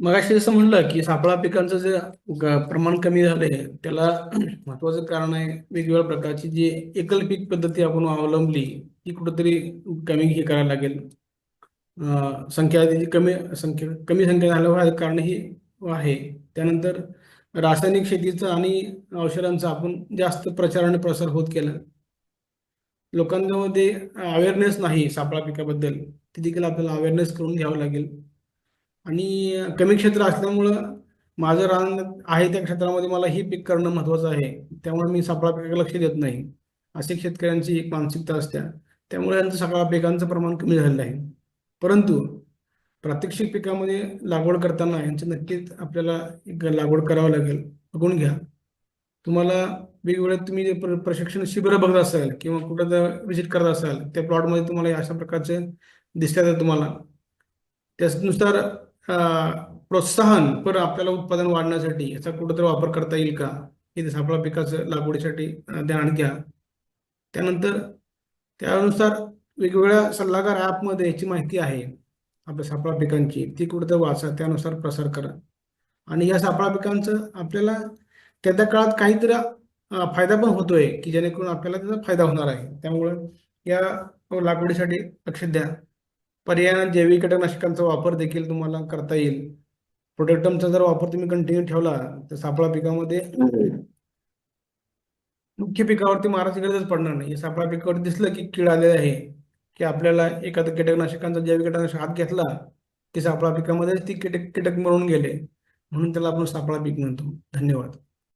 मगाशी जसं म्हणलं की सापळा पिकांचं जे ग- प्रमाण कमी झालंय त्याला महत्वाचं कारण आहे वेगवेगळ्या प्रकारची जी एकल पीक पद्धती आपण अवलंबली ती कुठंतरी कमी हे करायला लागेल. अं, संख्या त्याची कमी संख्या कमी संख्या झाल्यावर कारण ही आहे. त्यानंतर रासायनिक शेतीचं आणि औषधांचा आपण जास्त प्रचार आणि प्रसार होत केला. लोकांमध्ये अवेअरनेस नाही सापळा पिकाबद्दल. ते देखील आपल्याला अवेअरनेस करून घ्यावं लागेल. आणि कमी क्षेत्र असल्यामुळं माझं रान आहे त्या क्षेत्रामध्ये मला ही पीक करणं महत्वाचं आहे. त्यामुळे मी सापळा पिकाकडे लक्ष देत नाही. असे शेतकऱ्यांची एक मानसिकता असते. त्यामुळे यांचं सगळ्या पिकांचं प्रमाण कमी झालेलं आहे. परंतु प्रात्यक्षिक पिकामध्ये लागवड करताना यांचं नक्कीच आपल्याला एक लागवड करावं लागेल. बघून घ्या. तुम्हाला वेगवेगळे तुम्ही जे प्र- प्रशिक्षण शिबिरं बघत असाल किंवा कुठं जर व्हिजिट करत असाल त्या प्लॉटमध्ये तुम्हाला अशा प्रकारचे दिसतात तुम्हाला. त्यानुसार प्रोत्साहन पर आपल्याला उत्पादन वाढण्यासाठी याचा कुठेतरी वापर करता येईल का? हे सापळा पिकाचं लागवडीसाठी ध्यान घ्या. त्यानंतर त्यानुसार वेगवेगळ्या सल्लागार ॲपमध्ये याची माहिती आहे. आपल्या सापळा पिकांची ती कुठं वाचा त्यानुसार प्रसार करा. आणि या सापळा पिकांचं आपल्याला त्या त्या काळात काहीतरी फायदा पण होतोय की जेणेकरून आपल्याला त्याचा फायदा होणार आहे. त्यामुळं या लागवडीसाठी लक्ष द्या. पर्यायाने जैविक कीटकनाशकांचा वापर देखील तुम्हाला करता येईल. प्रोटेक्टमचा जर वापर तुम्ही कंटिन्यू ठेवला तर सापळा पिकामध्ये मुख्य पिकावरती मारायची गरजच पडणार नाही. सापळा पिकावरती दिसलं की कीड आलेली आहे की आपल्याला एखाद्या कीटकनाशकांचा जैविक कीटकनाशक हात घेतला की सापळा पिकामध्ये ती कीटक कीटक मरून गेले म्हणून त्याला आपण सापळा पीक म्हणतो. धन्यवाद.